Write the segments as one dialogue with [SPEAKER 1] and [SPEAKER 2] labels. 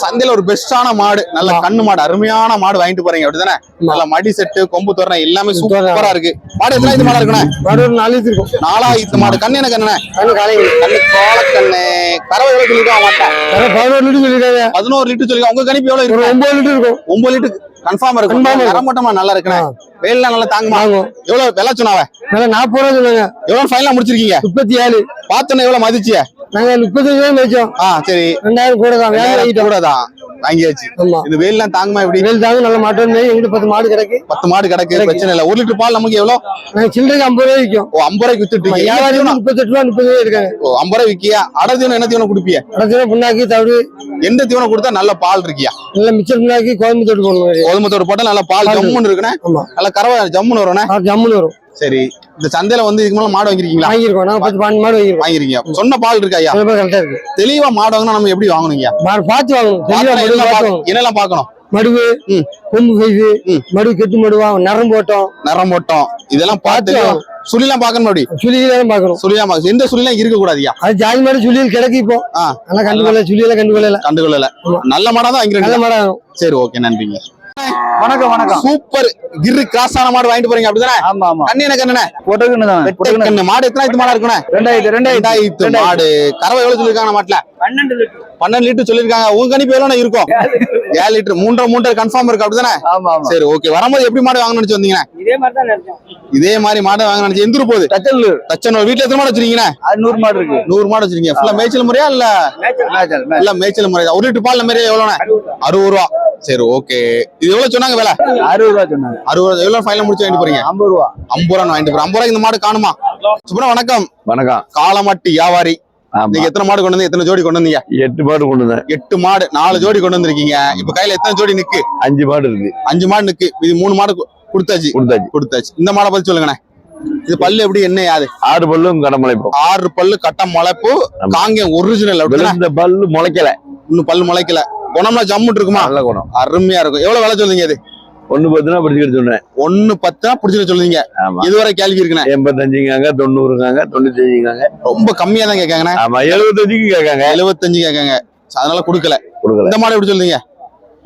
[SPEAKER 1] சந்தையில ஒரு பெஸ்டான மாடு நல்ல கண்ணு மாடு அருமையான மாடு வாங்கிட்டு போறீங்க. அப்படிதானே? நல்ல மடி செட்டு கொம்பு தோரணை எல்லாமே சூப்பரா இருக்கு. மாடு எத்தனை இது மாடா இருக்குண்ணே?
[SPEAKER 2] மாடு ஒரு நாலு இருக்கும்.
[SPEAKER 1] நாலாயிரத்து மாடு. கண்ணு என்ன கண்ணு
[SPEAKER 2] கண்ணு காலையில்
[SPEAKER 1] கண்ணு. கறவை எவ்வளவு சொல்லிருக்காங்க மாட்டேன்
[SPEAKER 2] பதினோரு லிட்டர் சொல்லிருக்காங்க
[SPEAKER 1] பதினோரு லிட்டர் சொல்லிருக்காங்க உங்க கணிப்பு எவ்வளவு இருக்கு?
[SPEAKER 2] ஒன்பது லிட்டர் இருக்கும்.
[SPEAKER 1] ஒன்பது லிட்டர் கன்ஃபார்ம் இருக்கும். தரமட்டமா நல்லா இருக்குண்ணே.
[SPEAKER 2] ஆ.
[SPEAKER 1] வெயில்லாம் நல்லா தாங்குமா. எவ்வளவு விலை சொன்னாவ?
[SPEAKER 2] நல்லா நாற்பது ரூபா சொன்னாங்க.
[SPEAKER 1] எவ்வளவு ஃபைனலா முடிச்சிருக்கீங்க?
[SPEAKER 2] முப்பத்தி ஏழு.
[SPEAKER 1] பார்த்தோன்னே எவ்வளவு மதிச்சிய?
[SPEAKER 2] நாங்க முப்பத்தஞ்சு ரூபாய் வச்சோம்
[SPEAKER 1] ஆ சரி.
[SPEAKER 2] ரெண்டாயிரம் கூட தான். வேலை வாங்கிட்டோம்.
[SPEAKER 1] கூட தான். வாங்கியாச்சு.
[SPEAKER 2] ஆமா.
[SPEAKER 1] இது வெயில்லாம் தாங்குமா எப்படி?
[SPEAKER 2] வேல் தாங்க நல்ல மாட்டு எங்கிட்ட பத்து மாடு கிடக்கு.
[SPEAKER 1] பத்து மாடு கிடக்கு. பிரச்சனை இல்ல. ஒரு லிட்டர் பால் நமக்கு எவ்வளவு
[SPEAKER 2] சில்லறைக்கு ஐம்பது ரூபாய் விற்கும்
[SPEAKER 1] ஓ ஐம்பது ரூபாய்க்கு வித்துட்டு
[SPEAKER 2] வியாபாரி முப்பத்தெட்டு ரூபா முப்பது ரூபாய் இருக்காங்க
[SPEAKER 1] ஓ ஐம்பது ரூபாய் விக்கியா? அடை தீவனம் என்ன தீவனம் குடுப்பிய?
[SPEAKER 2] அடுத்த புண்ணாக்கி தவிடு.
[SPEAKER 1] எந்த தீவனம் கொடுத்தா நல்ல பால் இருக்கியா?
[SPEAKER 2] நல்ல மிச்சர் புண்ணாக்கி கோயம்பு தொட்டு போடணும்.
[SPEAKER 1] கோதுமத்தோடு போட்டா நல்ல பால் ஜம்முன்னு இருக்குண்ணே. நல்ல கறவை ஜம்முன்னு வரும்ண்ணே.
[SPEAKER 2] ஜம்முன்னு வரும்.
[SPEAKER 1] சரி இந்த சந்தையில வந்து இதுக்கு மேல மாடு வாங்கிருக்கீங்களா
[SPEAKER 2] வாங்கியிருக்கோம். நாங்க பத்து பன்னெண்டு மாடு வாங்கியிருக்கோம்.
[SPEAKER 1] வாங்கிருக்கீங்க சொன்ன பால் இருக்கா ஐயா?
[SPEAKER 2] கரெக்டா இருக்கு.
[SPEAKER 1] தெளிவா மாடு வாங்கினா நம்ம எப்படி வாங்கணுங்க
[SPEAKER 2] மாடு பார்த்து வாங்கணும். தெளிவா
[SPEAKER 1] என்னெல்லாம் பார்க்கணும்?
[SPEAKER 2] மடுவு. கொம்பு
[SPEAKER 1] ம்.
[SPEAKER 2] மடுவு கெட்டு மடுவா நரம் போட்டோம்.
[SPEAKER 1] நிறம் போட்டோம். இதெல்லாம் பார்த்து சுழிலாம் பார்க்கணும் அப்படி?
[SPEAKER 2] சுழியில பார்க்கணும்.
[SPEAKER 1] சுழிலாம் பார்க்க எந்த சுழிலாம் இருக்க கூடாதுயா
[SPEAKER 2] அது ஜாதி மாடு சுழியில் கிடக்கு இப்போ.
[SPEAKER 1] ஆ.
[SPEAKER 2] நல்லா கண்டுகொள்ள சுழியில கண்டுகொள்ளல.
[SPEAKER 1] கண்டுகொள்ளல. நல்ல மாடா தான்
[SPEAKER 2] நல்ல மாடா.
[SPEAKER 1] சரி ஓகே. நன்றிங்க.
[SPEAKER 3] வணக்கம் வணக்கம்.
[SPEAKER 1] சூப்பர். கிரு கிராஸான மாடு வாங்கிட்டு போறீங்க அப்படிதானே?
[SPEAKER 3] ஆமா ஆமா.
[SPEAKER 1] கண்ணு என்ன கண்ணு
[SPEAKER 3] பொட்டுக்குன்னு தான்
[SPEAKER 1] மாடு எத்தனை ஆயிரத்து மாடா இருக்குண்ணே?
[SPEAKER 3] ரெண்டாயிரத்து ரெண்டாயிரத்து
[SPEAKER 1] மாடு. கறவை எவ்வளவு சொல்லிருக்காங்க மாட்டுல?
[SPEAKER 3] பன்னெண்டு லிட்டர்.
[SPEAKER 1] பன்னெண்டு லிட்டர் சொல்லிருக்காங்க உங்க கணிப்பு எவ்வளவு இருக்கும்? ஏழு லிட்டர் மூன்றரை மூன்றரை கன்ஃபார்ம் இருக்கு அப்படிதானே? சரி ஓகே வரும்போது எப்படி மாடு வாங்கணும்னு நினைச்சு வந்தீங்க
[SPEAKER 3] இதே மாதிரி தான் நினைச்சோம்.
[SPEAKER 1] இதே மாதிரி மாடு வாங்க நினைச்சு எந்த ஊர் போகுது?
[SPEAKER 3] தச்சல்லூர்
[SPEAKER 1] தச்சனூர் வீட்டுல எத்தனை மாடு வச்சிருக்கீங்க
[SPEAKER 3] நூறு மாடு இருக்கு.
[SPEAKER 1] நூறு மாடு வச்சிருக்கீங்க. ஃபுல்லா மேய்ச்சல் முறையா இல்ல. இல்ல மேய்ச்சல் முறையா ஒரு லிட்டர் பால் மாதிரி எவ்வளவுண்ணே அறுபது ரூபா. சரி ஓகே இது எவ்வளவு சொன்னாங்க விலை?
[SPEAKER 3] அறுபது ரூபா சொன்னாங்க.
[SPEAKER 1] அறுபது ரூபா. எவ்வளவு ஃபைனல் முடிச்சு வாங்கிட்டு போறீங்க?
[SPEAKER 3] ஐம்பது ரூபா.
[SPEAKER 1] ஐம்பது ரூபா வாங்கிட்டு போறேன் ஐம்பது ரூபாய்க்கு இந்த மாடு காணுமா? சுப்ரா வணக்கம்.
[SPEAKER 4] வணக்கம்.
[SPEAKER 1] காலமாட்டி வியாபாரி. நீங்க எத்தனை மாடு கொண்டு வந்து எத்தனை ஜோடி கொண்டு வந்தீங்க?
[SPEAKER 4] எட்டு மாடு கொண்டு வந்தேன்.
[SPEAKER 1] எட்டு மாடு நாலு ஜோடி கொண்டு வந்திருக்கீங்க. இப்ப கையில எத்தனை ஜோடி நிக்கு?
[SPEAKER 4] அஞ்சு மாடு இருக்கு.
[SPEAKER 1] அஞ்சு மாடு நிக்கு. இது மூணு மாடு கொடுத்தாச்சு?
[SPEAKER 4] கொடுத்தாச்சு.
[SPEAKER 1] கொடுத்தாச்சு. இந்த மாடை பத்தி சொல்லுங்கண்ணே. இது பல்லு எப்படி என்ன யாது
[SPEAKER 4] ஆறு பல்லும் கடமலைப்போம்
[SPEAKER 1] ஆறு பல்லு கட்ட முளைப்பு. காங்கியம் ஒரிஜினல்
[SPEAKER 4] விழுந்த பல்லு முளைக்கல.
[SPEAKER 1] இன்னும் பல்லு முளைக்கல. குணம்லாம் ஜம்முட்டு இருக்குமா?
[SPEAKER 4] நல்ல குணம்.
[SPEAKER 1] அருமையா இருக்கும். எவ்வளவு விலை சொல்லுங்க இது?
[SPEAKER 4] ஒண்ணு பத்துனா படிச்சுக்கிட்டு சொன்னேன்
[SPEAKER 1] ஒண்ணு பத்தா பிடிச்சிட்டு சொல்லுவீங்க இதுவரை கேள்வி இருக்குண்ணே.
[SPEAKER 4] எண்பத்தஞ்சுங்காங்க தொண்ணூறுங்காங்க தொண்ணூத்தஞ்சுங்காங்க.
[SPEAKER 1] ரொம்ப கம்மியா தான் கேட்காங்கண்ணே.
[SPEAKER 4] ஆமா எழுபத்தஞ்சுக்கு கேட்காங்க.
[SPEAKER 1] எழுபத்தஞ்சு கேட்காங்க. அதனால கொடுக்கல.
[SPEAKER 4] கொடுக்கல.
[SPEAKER 1] இந்த மாடு எப்படி சொல்லுங்க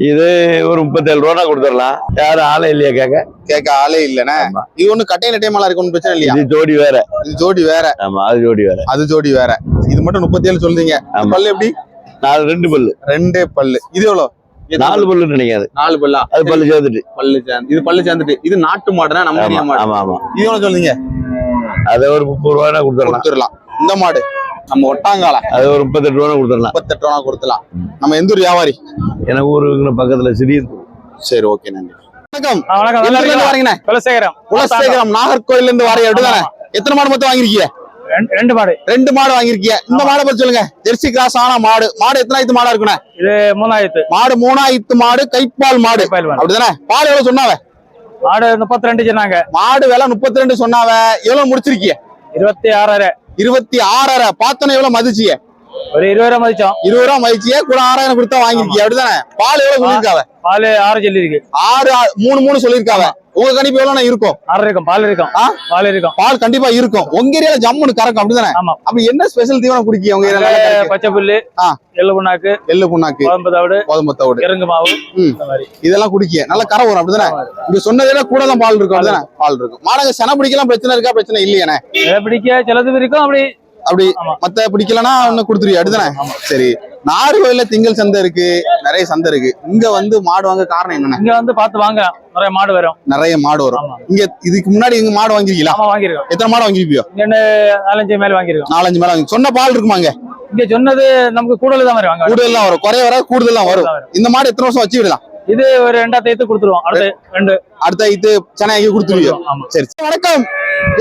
[SPEAKER 4] இது ஒரு முப்பத்தேழு ரூபா கொடுத்துடலாம். யாரும் ஆளே இல்லையா கேட்க?
[SPEAKER 1] கேட்க ஆளே இல்லண்ணே. இது ஒண்ணு கட்டை நட்டையமாலாம் இருக்கு ஒண்ணும் பிரச்சனை இல்லையா?
[SPEAKER 4] இது ஜோடி வேற.
[SPEAKER 1] இது ஜோடி வேற.
[SPEAKER 4] ஆமா அது ஜோடி வேற.
[SPEAKER 1] அது ஜோடி வேற. இது மட்டும் முப்பத்தி ஏழு சொல்றீங்க. பல்லு எப்படி?
[SPEAKER 4] நாலு ரெண்டு பல்லு.
[SPEAKER 1] ரெண்டே பல்லு. இது எவ்வளவு
[SPEAKER 4] நாலு பல்லு நினைக்காது.
[SPEAKER 1] நாலு பல்லா?
[SPEAKER 4] அது பல்லு சேர்த்துட்டு
[SPEAKER 1] பல்லு சேர்ந்து இது பல்லு சேர்ந்துட்டு. இது நாட்டு மாடுனா நம்ம மாடு.
[SPEAKER 4] ஆமா ஆமா.
[SPEAKER 1] இது சொல்றீங்க?
[SPEAKER 4] அதை ஒரு முப்பது ரூபாய்னா கொடுத்துடலாம்.
[SPEAKER 1] கொடுத்துடலாம். இந்த மாடு நம்ம ஒட்டாங்கால.
[SPEAKER 4] அது ஒரு முப்பத்தெட்டு ரூபா கொடுத்துடலாம்.
[SPEAKER 1] முப்பத்தெட்டு ரூபா கொடுத்துலாம் நம்ம எந்த ஊர் வியாபாரி?
[SPEAKER 4] எனக்கு ஊருக்கு பக்கத்துல சிறிய
[SPEAKER 1] சரி ஓகே நன்றி. வணக்கம்.
[SPEAKER 3] வணக்கம்?
[SPEAKER 1] வரீங்கண்ணே?
[SPEAKER 3] குலசேகரம்.
[SPEAKER 1] குலசேகரம் நாகர்கோயில்ல இருந்து வரீங்க அப்படிதானே எத்தனை மாடு மொத்தம் வாங்கிருக்கீங்க
[SPEAKER 3] ரெண்டு- மாடு.
[SPEAKER 1] ரெண்டு மாடு வாங்கிருக்கீங்க இந்த மாடை பத்தி சொல்லுங்க. ஜெர்சி கிராஸ் ஆன மாடு. மாடு எத்தனாயிரத்து மாடா இருக்குண்ணே?
[SPEAKER 3] இது மூணாயிரத்து.
[SPEAKER 1] மாடு மூணாயிரத்து மாடு கைப்பால் மாடு. அப்படிதானே? பால் எவ்வளவு சொன்னாவ?
[SPEAKER 3] மாடு முப்பத்தி ரெண்டு சொன்னாங்க.
[SPEAKER 1] மாடு விலை முப்பத்தி ரெண்டு சொன்னாவ. எவ்வளவு முடிச்சிருக்கிய?
[SPEAKER 3] இருபத்தி ஆறாயிரம்
[SPEAKER 1] இருபத்தி ஆறரை. பார்த்தோன்னே எவ்வளவு மதிச்சிய?
[SPEAKER 3] ஒரு இருபது ரூபா மதிச்சோம்.
[SPEAKER 1] இருபது ரூபா மதிச்சிய. கூட ஆறாயிரம் கொடுத்தா வாங்கிருக்கிய அப்படிதானே? பால் எவ்வளவு சொல்லிருக்காவ
[SPEAKER 3] பால் ஆறு சொல்லி இருக்கு
[SPEAKER 1] ஆறு மூணு மூணு சொல்லிருக்காவ உங்க கணிப்பு எவ்வளவு இருக்கும்?
[SPEAKER 3] இருக்கும் பால் இருக்கும்? பால் இருக்கும்.
[SPEAKER 1] பால் கண்டிப்பா இருக்கும். உங்க ஏரியால ஜம்முன்னு கறக்கும் அப்படிதானே?
[SPEAKER 3] ஆமா.
[SPEAKER 1] அப்ப என்ன ஸ்பெஷல் தீவனம் குடிக்க உங்க ஏரியால?
[SPEAKER 3] பச்சை புல்லு. எள்ளு புண்ணாக்கு
[SPEAKER 1] எள்ளு புண்ணாக்கு
[SPEAKER 3] குழம்பு தவிடு
[SPEAKER 1] கோதுமை தவிடு.
[SPEAKER 3] இறங்கு மாவு
[SPEAKER 1] இதெல்லாம் குடிக்க நல்ல கரை வரும் அப்படிதானே? இங்க சொன்னதை விட கூட தான் பால் இருக்கும் அப்படிதானே? பால் இருக்கும். மாடங்க சென பிடிக்கலாம் பிரச்சனை இருக்கா? பிரச்சனை இல்லையானே
[SPEAKER 3] பிடிக்க சிலது இருக்கும். அப்படி
[SPEAKER 1] அப்படி. மத்த பிடிக்கலன்னா ஒண்ணு கொடுத்துருவியா? அப்படிதானே சரி. நாகர்கோயில்ல திங்கள் சந்தை இருக்கு. நிறைய சந்தை இருக்கு. இங்க வந்து மாடு வாங்க காரணம் என்னன்னா?
[SPEAKER 3] இங்க வந்து பார்த்து வாங்க. நிறைய மாடு வரும்.
[SPEAKER 1] நிறைய மாடு வரும். இங்க இதுக்கு முன்னாடி இங்க மாடு வாங்கிருக்கீங்களா?
[SPEAKER 3] ஆமா வாங்கியிருக்கோம்.
[SPEAKER 1] எத்தனை மாடு வாங்கிருப்பியோ
[SPEAKER 3] நாலஞ்சு மேல வாங்கியிருக்கோம்.
[SPEAKER 1] நாலஞ்சு மாடு வாங்கி சொன்ன பால் இருக்குமா இங்க
[SPEAKER 3] சொன்னது நமக்கு கூடுதல் தான் வாங்க
[SPEAKER 1] கூடுதல் தான் வரும். குறைய வர வரும்.
[SPEAKER 3] கூடுதல் தான் வரும்.
[SPEAKER 1] இந்த மாடு எத்தனை வருஷம் வச்சு விடலாம்?
[SPEAKER 3] இது ஒரு ரெண்டாயிரத்தி ஐத்து கொடுத்துருவோம். அடுத்து ரெண்டு.
[SPEAKER 1] அடுத்த இது சென்னைக்கு கொடுத்துருவியோ?
[SPEAKER 3] ஆமா
[SPEAKER 1] சரி. வணக்கம்.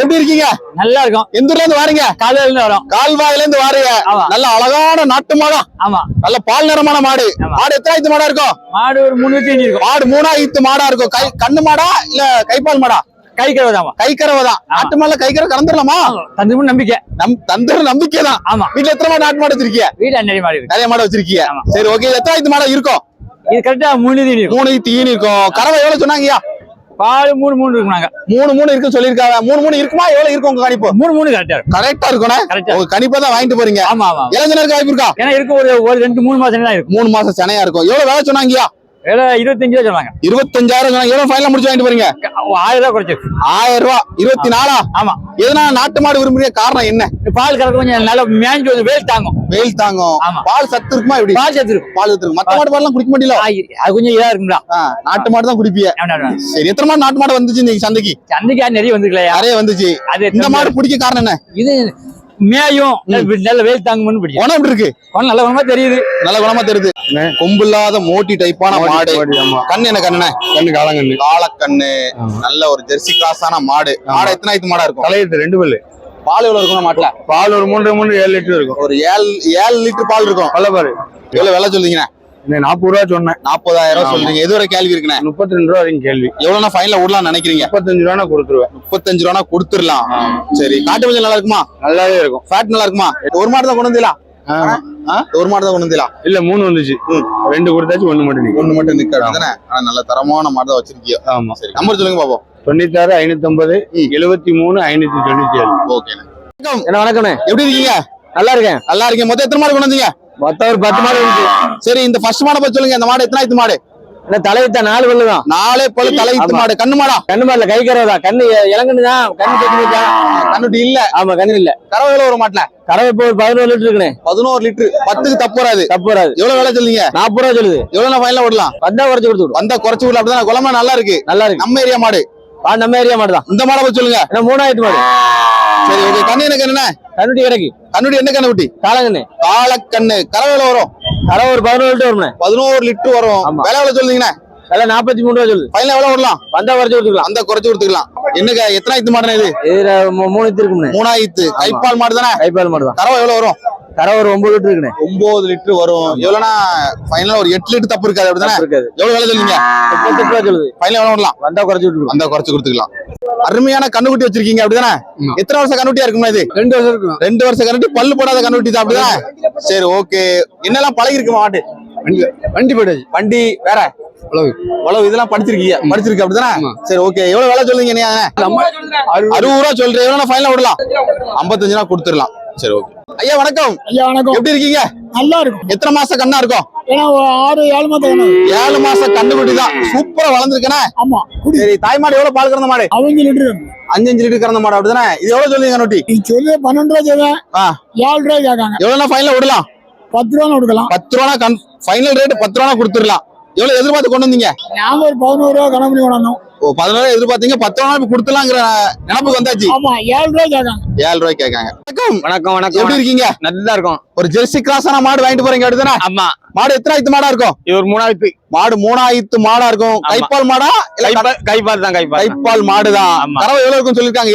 [SPEAKER 1] எப்படி இருக்கீங்க?
[SPEAKER 3] நல்லா இருக்கும்.
[SPEAKER 1] எந்த ஊர்ல இருந்து வாரீங்க?
[SPEAKER 3] காலையில இருந்து வரும்.
[SPEAKER 1] கால்வாயில இருந்து வாரீங்க. நல்ல அழகான நாட்டு மாடா.
[SPEAKER 3] ஆமா.
[SPEAKER 1] நல்ல பால் நிறமான மாடு. மாடு எத்தனாயிரத்து மாடா இருக்கும்?
[SPEAKER 3] மாடு ஒரு முன்னூத்தி அஞ்சு இருக்கும்.
[SPEAKER 1] மாடு மூணாயிரத்து மாடா இருக்கும். கை கண்ணு மாடா இல்ல கைப்பால் மாடா?
[SPEAKER 3] கை கழுவுதாமா
[SPEAKER 1] கைக்கறவை தான் நாட்டு மாடுல கைக்கறவை கலந்துடலாமா
[SPEAKER 3] தந்து நம்பிக்கை.
[SPEAKER 1] நம் தந்துற நம்பிக்கை தான்
[SPEAKER 3] ஆமா.
[SPEAKER 1] வீட்டுல எத்தனை மாடு நாட்டு மாடு வச்சிருக்கீங்க
[SPEAKER 3] வீடு அண்ணடி மாடு
[SPEAKER 1] நிறைய மாடு வச்சிருக்கீங்க. சரி ஓகே. எத்தனாயிரத்து மாடா இருக்கும்?
[SPEAKER 3] இது கரெக்டா மூணு தீனி இருக்கும்
[SPEAKER 1] மூணு தீனி இருக்கும் கறவை எவ்வளவு சொன்னாங்கய்யா?
[SPEAKER 3] பால் மூணு மூணு இருக்குனாங்க
[SPEAKER 1] மூணு மூணு இருக்குன்னு சொல்லியிருக்காங்க. மூணு மூணு இருக்குமா? எவ்வளவு இருக்கும் உங்க கணிப்பு?
[SPEAKER 3] மூணு மூணு கரெக்டா இருக்கும்.
[SPEAKER 1] கரெக்டா இருக்கணும்
[SPEAKER 3] கரெக்டா
[SPEAKER 1] உங்க கணிப்பை தான் வாங்கிட்டு போறீங்க.
[SPEAKER 3] ஆமா ஆமா
[SPEAKER 1] இளைஞருக்கு வாய்ப்பு இருக்கா?
[SPEAKER 3] ஏன்னா இருக்கு ஒரு ரெண்டு மூணு மாசம் தான் இருக்கும்
[SPEAKER 1] மூணு மாசம் செனையா இருக்கும். எவ்வளவு வேலை சொன்னாங்கயா
[SPEAKER 3] வேலை இருபத்தஞ்சு ரூபா சொன்னாங்க.
[SPEAKER 1] இருபத்தஞ்சாயிரம் சொன்னாங்க. ஃபைனல் முடிச்சு வாங்கிட்டு போறீங்க?
[SPEAKER 3] ஆயிரம் ரூபா குறைச்சு.
[SPEAKER 1] ஆயிரம் ரூபாய் இருபத்தி நாலா?
[SPEAKER 3] ஆமா.
[SPEAKER 1] எதனால நாட்டு மாடு விரும்புறீங்க? காரணம் என்ன?
[SPEAKER 3] பால் கறக்க கொஞ்சம் நல்லா மேஞ்சு வந்து வேல் தாங்கும்.
[SPEAKER 1] வெயில் தாங்கும். பால் சத்து இருக்குமா இப்படி
[SPEAKER 3] பால் இருக்கும்.
[SPEAKER 1] பால் சத்து மத்த மாடு பால்லாம் குடிக்க
[SPEAKER 3] ஆ, அது கொஞ்சம் இதா இருக்குங்களா
[SPEAKER 1] நாட்டு மாடு தான் குடிப்பீங்க. சரி எத்தனை மாடு நாட்டு மாடு வந்துச்சு இன்னைக்கு சந்தைக்கு?
[SPEAKER 3] சந்தைக்கு நிறைய வந்துருக்கலையா
[SPEAKER 1] நிறைய வந்துச்சு.
[SPEAKER 3] அது
[SPEAKER 1] இந்த மாடு? பிடிக்க காரணம் என்ன?
[SPEAKER 3] இது மேயும் நல்ல வேல் தாங்கும்னு பிடிக்கும்.
[SPEAKER 1] குணம் இருக்கு.
[SPEAKER 3] நல்ல குணமா தெரியுது.
[SPEAKER 1] நல்ல குணமா தெரியுது. கொம்பு இல்லாத மோட்டி டைப்பான மாடு. கண்ணு என்ன கண்ணு
[SPEAKER 2] கண்ணு காலங்கண்ணு
[SPEAKER 1] காலக்கண்ணு. நல்ல ஒரு ஜெர்சி கிராஸான மாடு. மாடு எத்தனை ஆயிரத்து மாடா இருக்கும்?
[SPEAKER 2] தலையத்து ரெண்டு பல்லு.
[SPEAKER 1] பால் எவ்வளவு இருக்கும் மாட்டுல?
[SPEAKER 2] பால் ஒரு மூன்று மூணு ஏழு லிட்டர் இருக்கும்.
[SPEAKER 1] ஒரு ஏழு ஏழு லிட்டர் பால் இருக்கும்.
[SPEAKER 2] பல்ல பாரு
[SPEAKER 1] எவ்வளவு விலை சொல்றீங்க
[SPEAKER 2] நாற்பது ரூபா சொன்னேன்.
[SPEAKER 1] நாற்பதாயிரம் சொல்றீங்க. எது வரை கேள்வி இருக்குண்ணே?
[SPEAKER 2] முப்பத்தி ரெண்டு ரூபா வரைக்கும் கேள்வி.
[SPEAKER 1] எவ்வளவுனா ஃபைனல் விடலாம் நினைக்கிறீங்க?
[SPEAKER 2] முப்பத்தஞ்சு ரூபா கொடுத்துருவேன்.
[SPEAKER 1] முப்பத்தஞ்சு ரூபா கொடுத்துடலாம். சரி. காட்டு கொஞ்சம் நல்லா இருக்குமா?
[SPEAKER 2] நல்லாவே இருக்கும்.
[SPEAKER 1] ஃபேட் நல்லா இருக்குமா? ஒரு மாடு தான் கொண்டு ஆ? ஒரு மாடு தான் கொண்டு
[SPEAKER 2] இல்ல மூணு வந்துச்சு. ரெண்டு கொடுத்தாச்சு ஒண்ணு மட்டும்.
[SPEAKER 1] ஒண்ணு மட்டும் நிக்க தானே ஆனா நல்ல தரமான மாடு தான் வச்சிருக்கீங்க
[SPEAKER 2] ஆமா.
[SPEAKER 1] சரி நம்பர் சொல்லுங்க பாப்போம்.
[SPEAKER 2] தொண்ணூத்தாறு ஐநூத்தி ஐம்பது எழுபத்தி மூணு ஐநூத்தி தொண்ணூத்தி ஏழு
[SPEAKER 1] ஓகே
[SPEAKER 3] என்ன வணக்கம்ண்ணே?
[SPEAKER 1] எப்படி இருக்கீங்க?
[SPEAKER 3] நல்லா இருக்கேன்.
[SPEAKER 1] நல்லா இருக்கீங்க மொத்தம் எத்தனை மாடு கொண்டு வந்தீங்க?
[SPEAKER 3] மொத்தம் ஒரு பத்து மாடு இருக்கு.
[SPEAKER 1] சரி இந்த ஃபர்ஸ்ட் மாடை பத்தி சொல்லுங்க. இந்த மாடு எத்தனை ஆயிரத்து மாடு?
[SPEAKER 3] என்ன தலைவித்த நாலு பல்லு தான்.
[SPEAKER 1] நாலே பல்லு
[SPEAKER 3] ஆமா.
[SPEAKER 1] மாடு. கண்ணு மாடா?
[SPEAKER 3] கண்ணு மாடல கை கறவை கண்ணு இளங்கண்ணு தான். கண்ணு கட்டி
[SPEAKER 1] கண்ணுட்டி இல்ல.
[SPEAKER 3] ஆமா கண்ணு இல்ல.
[SPEAKER 1] எவ்வளவு ஒரு மாட்டுல?
[SPEAKER 3] கறவை இப்போ ஒரு பதினோரு லிட்டர் இருக்குண்ணே.
[SPEAKER 1] பதினோரு லிட்டர். பத்துக்கு தப்பு வராது.
[SPEAKER 3] தப்பு வராது.
[SPEAKER 1] எவ்வளவு வேலை சொல்லுங்க?
[SPEAKER 3] நாற்பது ரூபா சொல்லுது.
[SPEAKER 1] எவ்வளவு ஃபைனல விடலாம்?
[SPEAKER 3] வந்தா குறைச்சு கொடுத்து
[SPEAKER 1] வந்தா குறைச்சு விடலாம். அப்படிதான்? குழம்பு நல்லா இருக்கு.
[SPEAKER 3] நல்லா இருக்கு.
[SPEAKER 1] நம்ம ஏரியா மாடு.
[SPEAKER 3] நம்ம ஏரியா மாடு தான்.
[SPEAKER 1] இந்த மாடை சொல்லுங்க.
[SPEAKER 3] மூணாயிரத்து மாடு.
[SPEAKER 1] சரி ஓகே கண்ணு என்ன கண்ணு
[SPEAKER 3] கண்ணுட்டி கிடைக்கு.
[SPEAKER 1] கண்ணுட்டி என்ன கண்ணுட்டி
[SPEAKER 3] காலங்கண்ணு
[SPEAKER 1] காலக்கண்ணு. கறவை எவ்வளவு வரும்?
[SPEAKER 3] கறவை ஒரு பதினோரு லிட்டர் வரும்ண்ணே.
[SPEAKER 1] பதினோரு லிட்டர் வரும். விலை எவ்வளவு சொல்லுங்கண்ணே
[SPEAKER 3] விலை நாற்பத்தி மூணு ரூபா சொல்லுது.
[SPEAKER 1] ஃபைனல் எவ்வளவு விடலாம்
[SPEAKER 3] வந்தா குறைச்சு கொடுத்துக்கலாம்.
[SPEAKER 1] அந்த குறைச்சு கொடுத்துக்கலாம். என்னங்க எத்தனை ஆயிரத்து மாடுனா இது?
[SPEAKER 3] இதுல மூ- மூணு இது இருக்குண்ணே
[SPEAKER 1] மூணாயிரத்து கைப்பால் மாடு தானே?
[SPEAKER 3] கைப்பால் மாடு தான்.
[SPEAKER 1] கறவை எவ்வளவு வரும்?
[SPEAKER 3] கறவை ஒரு ஒன்பது லிட்டர் இருக்குண்ணே.
[SPEAKER 1] ஒன்பது லிட்டர் வரும். எவ்வளவுனா ஃபைனலா ஒரு எட்டு லிட்டர் தப்பு இருக்காது அப்படிதானே?
[SPEAKER 3] இருக்காது.
[SPEAKER 1] எவ்வளவு விலை சொல்லுங்க
[SPEAKER 3] சொல்லுது.
[SPEAKER 1] ஃபைனல் எவ்வளவு விடலாம்
[SPEAKER 3] வந்தா குறைச்சு கொடுத்துக்கலாம்
[SPEAKER 1] அந்த குறைச்சு கொடுத்துக்கலாம். அருமையான கண்ணுக்குட்டி வச்சிருக்கீங்க அப்படிதானே? எத்தனை வருஷம் கண்ணுட்டியா இருக்குமா இது?
[SPEAKER 3] ரெண்டு வருஷம் இருக்கும்?
[SPEAKER 1] ரெண்டு வருஷம் கண்ணுட்டி பல்லு போடாத கண்ணுட்டி தான் அப்படிதானே? சரி ஓகே என்னெல்லாம் பழகி இருக்கு மாட்டு?
[SPEAKER 3] வண்டி போயிடுச்சு
[SPEAKER 1] வண்டி வேற.
[SPEAKER 3] உழவு.
[SPEAKER 1] இதெல்லாம் படிச்சிருக்கீங்க. படிச்சிருக்கு அப்படிதானே? சரி ஓகே எவ்வளவு வேலை சொல்லுங்க நீ அறுபது ரூபா சொல்றேன். எவ்வளவு ஃபைனல் விடலாம்? ஐம்பத்தஞ்சு ரூபா கொடுத்துடலாம். சரி ஓகே ஐயா வணக்கம்.
[SPEAKER 5] ஐயா வணக்கம்.
[SPEAKER 1] எப்படி இருக்கீங்க?
[SPEAKER 5] நல்லா இருக்கும்.
[SPEAKER 1] எத்தனை மாசம் கண்ணா இருக்கும்?
[SPEAKER 5] ஏன்னா ஆறு ஏழு வேணும்
[SPEAKER 1] ஏழு மாசம் கண்டுபிடி தான். சூப்பரா வளர்ந்துருக்கனே.
[SPEAKER 5] ஆமா
[SPEAKER 1] சரி தாய் மாடு எவ்வளவு பால் கறந்த மாடு?
[SPEAKER 5] அவங்க லிட்டர்
[SPEAKER 1] அஞ்சு அஞ்சு லிட்டர் கறந்த மாடு அப்படிதானே? இது எவ்வளவு சொல்லுங்க கண்ணுட்டி
[SPEAKER 5] நீ சொல்லி பன்னெண்டு ரூபா சொல்லுவேன்
[SPEAKER 1] ஆ.
[SPEAKER 5] ஏழு ரூபாய் கேட்காங்க.
[SPEAKER 1] எவ்வளவு ஃபைனல் விடலாம்?
[SPEAKER 5] பத்து ரூபா கொடுக்கலாம்.
[SPEAKER 1] பத்து ரூபா கன் ஃபைனல் ரேட் பத்து ரூபா கொடுத்துடலாம். எவ்வளவு எதிர்பார்த்து கொண்டு வந்தீங்க?
[SPEAKER 5] நாங்க ஒரு பதினோரு ரூபா கணக்கு பண்ணி கொண்டாந்தோம்
[SPEAKER 1] ஓ பதினோரு எதிர்பார்த்தீங்க பத்து ரூபா இப்ப கொடுத்துலாங்கிற நினப்புக்கு வந்தாச்சு.
[SPEAKER 5] ஆமா ஏழு ரூபாய் கேட்காங்க
[SPEAKER 1] ஏழு ரூபாய் கேட்காங்க. வணக்கம்.
[SPEAKER 3] வணக்கம் வணக்கம்.
[SPEAKER 1] எப்படி இருக்கீங்க?
[SPEAKER 3] நல்லா இருக்கும்.
[SPEAKER 1] ஒரு ஜெர்சி கிராஸான மாடு வாங்கிட்டு போறீங்க அப்படிதானே?
[SPEAKER 3] ஆமா.
[SPEAKER 1] மாடு எத்தனை ஆயிரத்து மாடா இருக்கும்?
[SPEAKER 3] இது ஒரு மூணாயிரத்து
[SPEAKER 1] மாடு மூணாயிரத்து மாடா இருக்கும். கைப்பால் மாடா? இல்ல
[SPEAKER 3] கைப்பால் தான் கைப்பால்
[SPEAKER 1] கைப்பால் மாடுதான். கறவை எவ்வளவு இருக்கும் சொல்லிருக்காங்க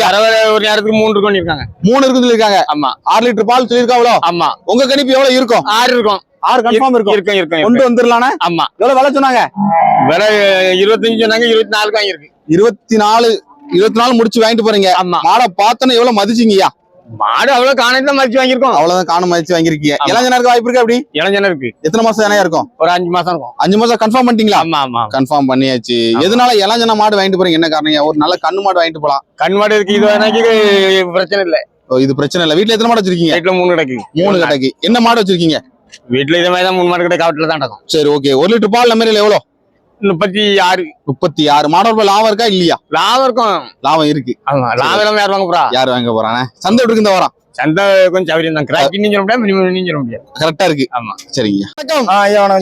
[SPEAKER 3] ஒரு நேரத்துக்கு மூணு இருக்கும் இருக்காங்க
[SPEAKER 1] மூணு இருக்குன்னு சொல்லிருக்காங்க
[SPEAKER 3] ஆமா.
[SPEAKER 1] ஆறு லிட்டர் பால் சொல்லிருக்காங்களோ
[SPEAKER 3] ஆமா.
[SPEAKER 1] உங்க கணிப்பு எவ்வளவு இருக்கும்?
[SPEAKER 3] ஆறு இருக்கும்.
[SPEAKER 1] ஆறு கன்ஃபார்ம் இருக்கும்.
[SPEAKER 3] இருக்கும் இருக்கும்
[SPEAKER 1] கொண்டு வந்துடலானே
[SPEAKER 3] ஆமா.
[SPEAKER 1] எவ்வளவு விலை சொன்னாங்க?
[SPEAKER 3] விலை இருபத்தஞ்சு சொன்னாங்க இருபத்தி நாலு தான் இருக்கு
[SPEAKER 1] இருபத்தி நாலு இருபத்தி நாலு முடிச்சு வாங்கிட்டு போறீங்க.
[SPEAKER 3] ஆமா.
[SPEAKER 1] மாடை பார்த்தோன்னு எவ்வளவு மதிச்சீங்கய்யா?
[SPEAKER 3] மாடு அவ்வளவு காணத்தான் மதிச்சு வாங்கியிருக்கோம்.
[SPEAKER 1] அவ்வளவுதான் காணும் மதிச்சு வாங்கிருக்கீங்க
[SPEAKER 3] ஆமா.
[SPEAKER 1] இளைஞருக்கு வாய்ப்பு இருக்கு அப்படி?
[SPEAKER 3] இளைஞன இருக்கு.
[SPEAKER 1] எத்தனை மாசம் இணையா இருக்கும்?
[SPEAKER 3] ஒரு அஞ்சு மாசம் இருக்கும்.
[SPEAKER 1] அஞ்சு மாசம் கன்ஃபார்ம் பண்ணிட்டீங்களா?
[SPEAKER 3] ஆமா ஆமா.
[SPEAKER 1] கன்ஃபார்ம் பண்ணியாச்சு. எதனால இளஞ்சன மாடு வாங்கிட்டு போறீங்க? என்ன காரணம் ஒரு நல்ல கண்ணு மாடு வாங்கிட்டு போலாம்.
[SPEAKER 3] கண் மாடு இருக்கு இது எனக்கு பிரச்சனை இல்ல.
[SPEAKER 1] இது பிரச்சனை இல்ல. வீட்ல எத்தனை மாடு வச்சிருக்கீங்க?
[SPEAKER 3] வீட்டுல மூணு கிடக்கு.
[SPEAKER 1] மூணு கடைக்கு. என்ன மாடு வச்சிருக்கீங்க?
[SPEAKER 3] வீட்டுல இதே மாதிரி தான் மூணு மாடு கிட்ட காவட்டில தான் நடக்கும்.
[SPEAKER 1] சரி ஓகே ஒரு லிட்டர் பால் நம்ம எவ்வளவு
[SPEAKER 3] முப்பத்தி ஆறு.
[SPEAKER 1] முப்பத்தி ஆறு. மாடோட பால் லாபம் இருக்கா இல்லையா?
[SPEAKER 3] லாபம் இருக்கும்.
[SPEAKER 1] லாபம் இருக்கு.
[SPEAKER 3] ஆமா லாபம் இல்லாம யார் வாங்க போறா?
[SPEAKER 1] யார் வாங்க போறானே? சந்தை எப்படி இருக்கு இந்த வாரம்?
[SPEAKER 3] சந்தை கொஞ்சம் சௌரியம் தான். கிராக்கி நீங்க சொல்ல முடியாது மினிமம் நீங்க சொல்ல முடியாது.
[SPEAKER 1] கரெக்டா இருக்கு.
[SPEAKER 3] ஆமா.
[SPEAKER 1] சரிங்க. வணக்கம்.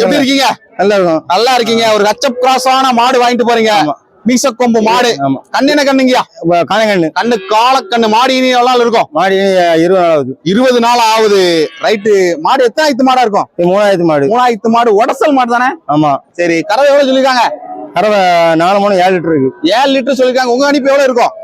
[SPEAKER 1] எப்படி இருக்கீங்க?
[SPEAKER 2] நல்லா இருக்கும்.
[SPEAKER 1] நல்லா இருக்கீங்க. ஒரு கச்சப் கிராஸான மாடு வாங்கிட்டு போறீங்க.
[SPEAKER 2] ஆமா.
[SPEAKER 1] மீசக்கொம்பு மாடு.
[SPEAKER 2] ஆமா.
[SPEAKER 1] கண்ணு என்ன கண்ணுங்கயா
[SPEAKER 2] காலங்கண்ணு
[SPEAKER 1] கண்ணு காலக்கண்ணு மாடு இனி எவ்வளவு இருக்கும்?
[SPEAKER 2] மாடி இருபது நாள் ஆகுது.
[SPEAKER 1] இருபது நாள் ஆகுது. ரைட்டு. மாடு எத்தனை ஆயிரத்து மாடா இருக்கும்?
[SPEAKER 2] மூணாயிரத்து மாடு.
[SPEAKER 1] மூணாயிரத்து மாடு உடசல் மாடு தானே?
[SPEAKER 2] ஆமா.
[SPEAKER 1] சரி கறவை எவ்வளவு சொல்லிருக்காங்க
[SPEAKER 2] கறவை நாலு மூணு ஏழு லிட்டர் இருக்கு.
[SPEAKER 1] ஏழு லிட்டர் சொல்லிருக்காங்க உங்க அனுப்பி எவ்வளவு இருக்கும்?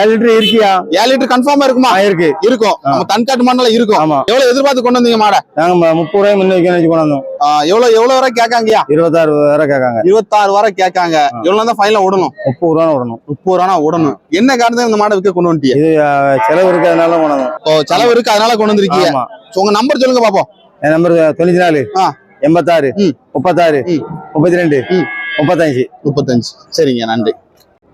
[SPEAKER 2] ஏழு லிட்டர் இருக்கியா?
[SPEAKER 1] ஏழு லிட்டர் கன்ஃபார்மா இருக்குமா?
[SPEAKER 2] இருக்கு.
[SPEAKER 1] இருக்கும். நம்ம தன்காட்டு மாடல இருக்கும்.
[SPEAKER 2] ஆமா.
[SPEAKER 1] எவ்வளவு எதிர்பார்த்து கொண்டு வந்தீங்க மாடை?
[SPEAKER 2] நாங்க முப்பது ரூபாய் முன்ன கொண்டாந்தோம்.
[SPEAKER 1] ஆ, எவ்வளவு எவ்வளவு வரை கேட்காங்கயா
[SPEAKER 2] இருபத்தாறு வரை கேட்காங்க.
[SPEAKER 1] இருபத்தாறு வரை கேட்காங்க. எவ்வளவு தான் ஃபைனல விடணும்
[SPEAKER 2] முப்பது ரூபா விடணும்
[SPEAKER 1] முப்பது ரூபா விடணும் என்ன காரணம் இந்த மாடை விற்க கொண்டு வந்துட்டீங்க
[SPEAKER 2] இது செலவு இருக்கு அதனால கொண்டாந்தோம்.
[SPEAKER 1] ஓ செலவு இருக்கு அதனால கொண்டு வந்திருக்கீங்க உங்க நம்பர் சொல்லுங்க பாப்போம்.
[SPEAKER 2] என் நம்பர் தொண்ணூத்தி நாலு. எண்பத்தாறு. முப்பத்தாறு. முப்பத்தி ரெண்டு. முப்பத்தஞ்சு.
[SPEAKER 1] முப்பத்தஞ்சு. சரிங்க நன்றி.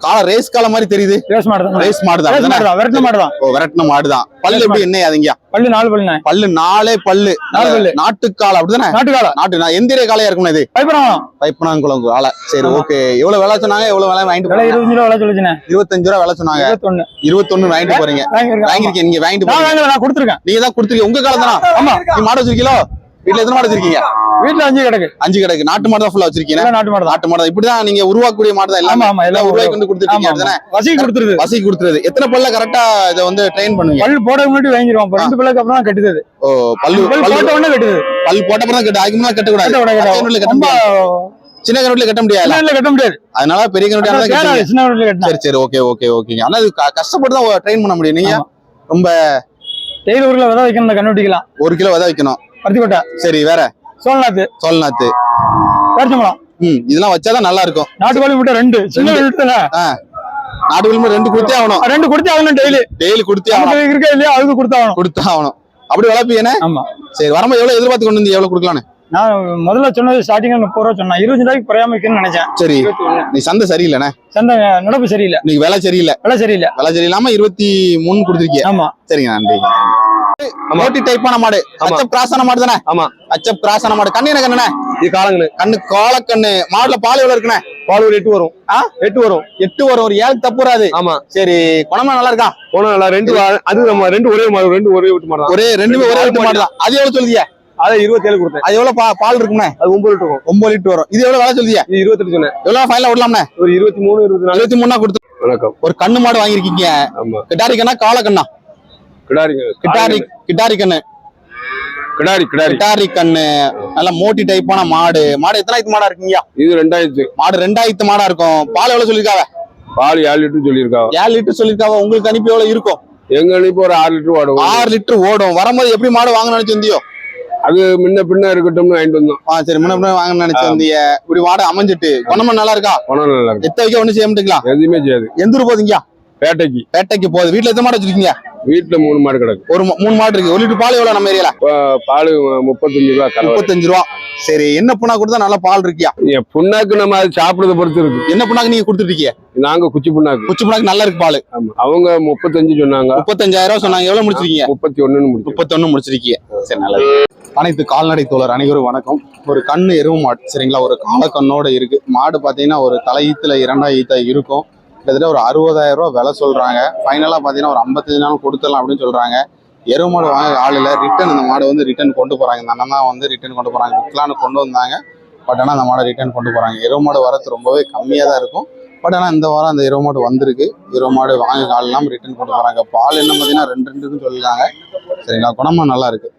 [SPEAKER 1] கால ரேஸ் கால மாதிரி தெரியுது.
[SPEAKER 3] ரேஸ் மாடு
[SPEAKER 1] ரேஸ் மாடு தான்.
[SPEAKER 3] விரட்டின மாடு தான்.
[SPEAKER 1] ஓ விரட்டின மாடு தான். பல்லு எப்படி என்ன அதுங்கயா
[SPEAKER 3] பல்லு நாலு பல்லுண்ணே
[SPEAKER 1] பல்லு நாலே பல்லு.
[SPEAKER 3] நாலு பல்லு.
[SPEAKER 1] நாட்டுக்கால அப்படிதானே?
[SPEAKER 3] நாட்டுக்கால?
[SPEAKER 1] நாட்டு நான் எந்திர காலையா இருக்கும்ண்ணே இது?
[SPEAKER 3] பயப்படம்
[SPEAKER 1] பைப்பனாங்குளம் காலை சரி. ஓகே எவ்வளவு விலை சொன்னாங்க எவ்வளவு விலை வாங்கிட்டு போறீங்க.
[SPEAKER 3] இருபத்தஞ்சு ரூபா விலை சொல்லுச்சுண்ணே.
[SPEAKER 1] இருபத்தஞ்சு ரூபா விலை சொன்னாங்க.
[SPEAKER 3] இருபத்தொன்னு.
[SPEAKER 1] இருபத்தொன்னு வாங்கிட்டு போறீங்க. வாங்கிருக்கீங்க நீங்க வாங்கிட்டு
[SPEAKER 3] நான் கொடுத்துருக்கேன்.
[SPEAKER 1] நீங்க தான் கொடுத்துருக்கீங்க. உங்க காலம் தானா?
[SPEAKER 3] ஆமா.
[SPEAKER 1] நீ மாடு வச்சிருக்கீங்களோ? வீட்டுல எத்தனை மாடு வச்சிருக்கீங்க?
[SPEAKER 3] வீட்டுல அஞ்சு கிடக்கு.
[SPEAKER 1] அஞ்சு கிடக்கு. நாட்டு மாடு தான் ஃபுல்லா வச்சிருக்கீங்க.
[SPEAKER 3] நாட்டு மாடு
[SPEAKER 1] நாட்டு மாடு தான். இப்படிதான் நீங்க உருவாக்கக்கூடிய மாடு தான் எல்லாமே.
[SPEAKER 3] ஆமா
[SPEAKER 1] எல்லாம் உருவாக்கி கொண்டு கொடுத்துருக்கீங்க
[SPEAKER 3] ஆமா
[SPEAKER 1] தானே
[SPEAKER 3] வசி கொடுத்துருது.
[SPEAKER 1] வசதி கொடுத்துறது எத்தனை பல்ல கரெக்டா இதை வந்து ட்ரெயின் பண்ணுவீங்க?
[SPEAKER 3] பல்லு போட முன்னாடி வாங்கிடுவோம். ரெண்டு பிள்ளைக்கு அப்புறம் கட்டுது.
[SPEAKER 1] ஓ பல்லு
[SPEAKER 3] பல்லு. போட்ட உடனே கட்டுது.
[SPEAKER 1] பல் போட்ட அப்புறம் கட்டு. அதுக்கு முன்னாடி கட்டக்கூடாது.
[SPEAKER 3] கட்ட
[SPEAKER 1] கட்ட கட்ட
[SPEAKER 3] ரொம்ப
[SPEAKER 1] சின்ன கண்ணுல கட்ட முடியாது
[SPEAKER 3] கட்ட முடியாது.
[SPEAKER 1] அதனால பெரிய
[SPEAKER 3] சேராது, சின்ன வீட்டுல கட்டினா
[SPEAKER 1] சரி சரி. ஓகே ஓகே ஓகேங்க. ஆனா இது க- கஷ்டப்பட்டு தான் ட்ரெயின் பண்ண முடியும். நீங்க. ரொம்ப
[SPEAKER 3] டெய்லி ஊர்ல விதை வைக்கணும் கண்டுபிடிக்கலாம்
[SPEAKER 1] ஒரு கிலோ விதை வைக்கணும்.
[SPEAKER 3] பருத்திக்கோட்டை.
[SPEAKER 1] சரி வேற?
[SPEAKER 3] சோழநாத்து.
[SPEAKER 1] சோல்நாத்து
[SPEAKER 3] பேரிச்சம்பழம்
[SPEAKER 1] ம் இதெல்லாம் வச்சாதான் நல்லா இருக்கும்
[SPEAKER 3] நாட்டுக்கோழி முட்டை ரெண்டு. சின்ன வீட்டுல
[SPEAKER 1] நாட்டு விளிம்பு ரெண்டு கொடுத்தே ஆகணும்.
[SPEAKER 3] ரெண்டு கொடுத்து ஆகணும் டெய்லி.
[SPEAKER 1] டெய்லி கொடுத்தே ஆகணும்.
[SPEAKER 3] இருக்கா இல்லையா அதுக்கு கொடுத்தாகணும்
[SPEAKER 1] கொடுத்தே ஆகணும். அப்படி வளர்ப்பீங்கண்ணே
[SPEAKER 3] ஆமா.
[SPEAKER 1] சரி வரும்போது எவ்வளவு எதிர்பார்த்து கொண்டு வந்து எவ்வளவு கொடுக்கலான்னு
[SPEAKER 3] நான் முதல்ல சொன்னது ஸ்டார்டிங்ல முப்பது ரூபா சொன்னேன். இருபது ரூபாய்க்கு குறையாம வைக்கணும்னு நினைச்சேன்.
[SPEAKER 1] சரி. நீ சந்தை சரியில்லைண்ணே.
[SPEAKER 3] சந்தை நடப்பு சரியில்லை.
[SPEAKER 1] இன்னைக்கு விலை சரியில்லை.
[SPEAKER 3] விலை சரியில்லை.
[SPEAKER 1] விலை சரியில்லாம இருபத்தி மூணு கொடுத்துருக்கீங்க
[SPEAKER 3] ஆமா.
[SPEAKER 1] சரிங்க நன்றி. மோட்டி டைப்பான மாடு. அச்சப் கிராஸான மாடு தானே?
[SPEAKER 6] ஆமா.
[SPEAKER 1] அச்சப் கிராஸான மாடு. கண்ணு என்ன கண்ணுண்ணே?
[SPEAKER 6] இது காலங்கண்ணு.
[SPEAKER 1] கண்ணு காலக்கண்ணு. மாடுல பால் எவ்வளவு இருக்குண்ணே?
[SPEAKER 6] பால் ஒரு எட்டு வரும்.
[SPEAKER 1] ஆ?
[SPEAKER 6] எட்டு வரும்.
[SPEAKER 1] எட்டு வரும். ஒரு ஏழு தப்பு வராது.
[SPEAKER 6] ஆமா.
[SPEAKER 1] சரி குணமா நல்லா இருக்கா?
[SPEAKER 6] போனா நல்லா. ரெண்டு அது நம்ம ரெண்டு ஒரே மாதிரி ரெண்டு ஒரே விட்டு தான்.
[SPEAKER 1] ஒரே ரெண்டுமே ஒரே விட்டு மாடு தான். அது எவ்வளவு சொல்லுதிய?
[SPEAKER 6] அதை இருபத்தேழு கொடுத்தேன்.
[SPEAKER 1] அது எவ்வளவு பால் இருக்கும்ண்ணே?
[SPEAKER 6] அது ஒன்பது லிட்டர் இருக்கும்
[SPEAKER 1] ஒன்பது லிட்டர் வரும். இது எவ்வளவு விலை சொல்லுதிய?
[SPEAKER 6] இது இருபத்தெட்டு சொன்னேன்.
[SPEAKER 1] எவ்வளவு ஃபைனலா விடலாம்ண்ணே?
[SPEAKER 6] ஒரு இருபத்தி மூணு இருபத்தி நாலு.
[SPEAKER 1] இருபத்தி மூணா கொடுத்து
[SPEAKER 6] வணக்கம்.
[SPEAKER 1] ஒரு கண்ணு மாடு வாங்கியிருக்கீங்க.
[SPEAKER 6] ஆமா.
[SPEAKER 1] கிட்டாரி கண்ணா கால கண்ணா
[SPEAKER 6] கிடாரிங்க
[SPEAKER 1] கிட்டாரி கிட்டாரி கண்ணு.
[SPEAKER 6] கிடாரி கிடாரி.
[SPEAKER 1] கிட்டாரி கண்ணு. நல்ல மோட்டி டைப்பான மாடு. மாடு எத்தனாயிரத்து மாடா இருக்கீங்க?
[SPEAKER 6] இது ரெண்டாயிரத்து.
[SPEAKER 1] மாடு ரெண்டாயிரத்து மாடா இருக்கும். பால் எவ்வளவு சொல்லிருக்காவ
[SPEAKER 6] பால் ஏழு லிட்டர் சொல்லியிருக்கா
[SPEAKER 1] ஏழு லிட்டர் சொல்லிருக்காவ உங்களுக்கு அனுப்பி எவ்வளவு இருக்கும்?
[SPEAKER 6] எங்க அனுப்பி ஒரு ஆறு லிட்டர் வாடும்
[SPEAKER 1] ஆறு லிட்டர் ஓடும். வரும்போது எப்படி மாடு வாங்க நினைச்சு வந்தியோ
[SPEAKER 6] அது முன்ன பின்ன இருக்கட்டும்னு வாங்கிட்டு வந்தோம்.
[SPEAKER 1] ஆ சரி. முன்ன பின்ன வாங்க நினைச்சு வந்தீங்க இப்படி மாடு அமைஞ்சிட்டு. குணமா நல்லா இருக்கா?
[SPEAKER 6] பணம் நல்லா இருக்கு.
[SPEAKER 1] எத்த வைக்க ஒண்ணு செய்ய மாட்டீங்களா?
[SPEAKER 6] எதுவுமே செய்யாது.
[SPEAKER 1] எந்த ஊர் போதீங்க
[SPEAKER 6] பேட்டைக்கு.
[SPEAKER 1] பேட்டைக்கு போகுது. வீட்டுல எத்தனை மாடு வச்சிருக்கீங்க?
[SPEAKER 6] வீட்டுல மூணு மாடு கிடக்கு.
[SPEAKER 1] ஒரு மூணு மாடு இருக்கு. ஒரு லிட்டர் பால் எவ்வளவு நம்ம ஏரியால?
[SPEAKER 6] பால் முப்பத்தஞ்சு ரூபா
[SPEAKER 1] முப்பத்தஞ்சு ரூபா. சரி என்ன புண்ணா கொடுத்தா நல்லா பால் இருக்கியா?
[SPEAKER 6] என் புண்ணாக்கு நம்ம அது சாப்பிடுறத பொறுத்து இருக்கு.
[SPEAKER 1] என்ன புண்ணாக்கு நீங்க கொடுத்துட்டு இருக்கீங்க?
[SPEAKER 6] நாங்க குச்சி புண்ணாக்கு.
[SPEAKER 1] குச்சி புண்ணாக்கு நல்லா இருக்கு பால்.
[SPEAKER 6] அவங்க முப்பத்தஞ்சு சொன்னாங்க.
[SPEAKER 1] முப்பத்தஞ்சாயிரம் ரூபாய் சொன்னாங்க. எவ்வளவு முடிச்சிருக்கீங்க?
[SPEAKER 6] முப்பத்தி முடிச்சு
[SPEAKER 1] முப்பத்தொன்னு முடிச்சிருக்கீங்க. சரி நல்லது. அனைத்து கால்நடை தோழர் அனைவரும் வணக்கம். ஒரு கண்ணு எருவு மாடு சரிங்களா? ஒரு காலக்கண்ணோட இருக்கு. மாடு பாத்தீங்கன்னா ஒரு தலை ஈத்துல இரண்டாம் ஈத்தா இருக்கும். கிட்டத்தட்ட ஒரு அறுபதாயிரம் ரூபா விலை சொல்றாங்க. ஃபைனலாக பார்த்தீங்கன்னா ஒரு ஐம்பத்தஞ்சு நாள் கொடுத்துடலாம் அப்படின்னு சொல்றாங்க. எருவு மாடு வாங்க ஆள் இல்லை. ரிட்டர்ன் அந்த மாடு வந்து ரிட்டர்ன் கொண்டு போறாங்க. இந்த அண்ணன் தான் வந்து ரிட்டர்ன் கொண்டு போறாங்க. விற்கலான்னு கொண்டு வந்தாங்க. பட் ஆனால் அந்த மாடை ரிட்டர்ன் கொண்டு போறாங்க. எருவு மாடு வரது ரொம்பவே கம்மியாக தான் இருக்கும். பட் ஆனால் இந்த வாரம் அந்த இரவு மாடு வந்திருக்கு. இரவு மாடு வாங்க ஆள் இல்லாமல் ரிட்டர்ன் கொண்டு போறாங்க. பால் என்ன பார்த்தீங்கன்னா ரெண்டு ரெண்டுன்னு சொல்லிருக்காங்க. சரிங்களா? குணமாக நல்லா இருக்கு.